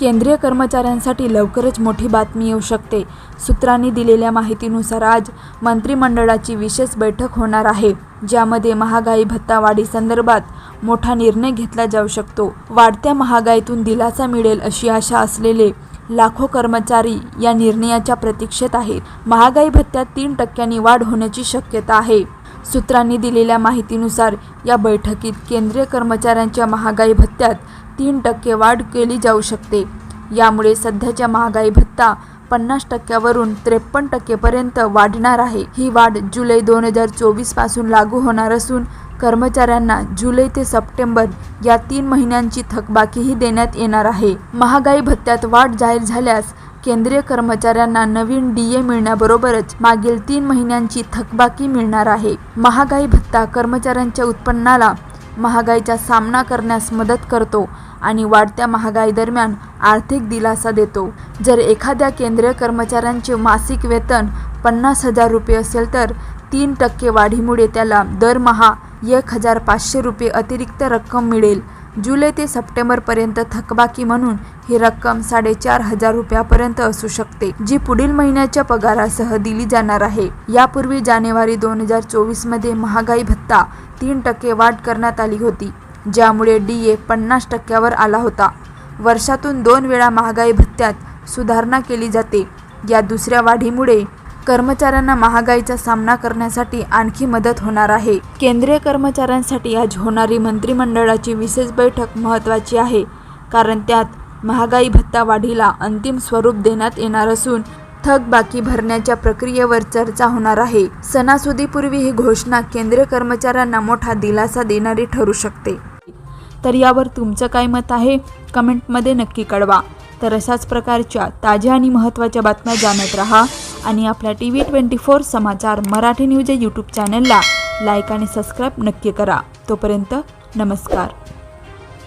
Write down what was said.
केंद्रीय कर्मचाऱ्यांसाठी लवकरच मोठी बातमी येऊ शकते. सूत्रांनी दिलेल्या माहितीनुसार आज मंत्रिमंडळाची विशेष बैठक होणार आहे ज्यामध्ये महागाई भत्ता वाढीसंदर्भात मोठा निर्णय घेतला जाऊ शकतो. वाढत्या महागाईतून दिलासा मिळेल अशी आशा असलेले लाखो कर्मचारी या निर्णयाच्या प्रतीक्षेत आहेत. महागाई भत्त्यात तीन टक्क्यांनी वाढ होण्याची शक्यता आहे. सूत्रांनी दिलेल्या माहितीनुसार या बैठकीत केंद्रीय कर्मचाऱ्यांच्या महागाई भत्त्यात तीन टक्के वाढ केली जाऊ शकते. यामुळे सध्याच्या महागाई भत्ता पन्नास टक्क्यावरून त्रेपन्न टक्केपर्यंत वाढणार आहे. ही वाढ जुलै दोन हजार चोवीसपासून लागू होणार असून कर्मचाऱ्यांना जुलै ते सप्टेंबर या तीन महिन्यांची थकबाकीही देण्यात येणार आहे. महागाई भत्त्यात वाढ जाहीर झाल्यास केंद्रीय कर्मचाऱ्यांना नवीन डी ए मिळण्याबरोबरच मागील तीन महिन्यांची थकबाकी मिळणार आहे. महागाई भत्ता कर्मचाऱ्यांच्या उत्पन्नाला महागाईचा सामना करण्यास मदत करतो आणि वाढत्या महागाई दरम्यान आर्थिक दिलासा देतो. जर एखाद्या केंद्रीय कर्मचाऱ्यांचे मासिक वेतन पन्नास हजार रुपये असेल तर तीन टक्के वाढीमुळे त्याला दरमहा एक हजार पाचशे रुपये अतिरिक्त रक्कम मिळेल. जुलै ते सप्टेंबरपर्यंत थकबाकी म्हणून ही रक्कम साडेचार हजार रुपयापर्यंत असू शकते जी पुढील महिन्याच्या पगारासह दिली जाणार आहे. यापूर्वी जानेवारी दोन हजार चोवीसमध्ये महागाई भत्ता तीन टक्के वाढ करण्यात आली होती ज्यामुळे डी ए पन्नास टक्क्यावर आला होता. वर्षातून दोन वेळा महागाई भत्त्यात सुधारणा केली जाते. या दुसऱ्या वाढीमुळे कर्मचाऱ्यांना महागाईचा सामना करण्यासाठी आणखी मदत होणार आहे. केंद्रीय कर्मचाऱ्यांसाठी आज होणारी मंत्रिमंडळाची विशेष बैठक महत्त्वाची आहे कारण त्यात महागाई भत्ता वाढीला अंतिम स्वरूप देण्यात येणार असून थकबाकी भरण्याच्या प्रक्रियेवर चर्चा होणार आहे. सणासुदीपूर्वी ही घोषणा केंद्रीय कर्मचाऱ्यांना मोठा दिलासा देणारी ठरू शकते. तर यावर तुमचं काय मत आहे? कमेंटमध्ये नक्की कळवा. तर अशाच प्रकारच्या ताज्या आणि महत्त्वाच्या बातम्या जाणत राहा. आणि आपल्या टी व्ही ट्वेंटी फोर समाचार मराठी न्यूज या यूट्यूब चॅनलला लाईक आणि सबस्क्राईब नक्की करा. तोपर्यंत नमस्कार.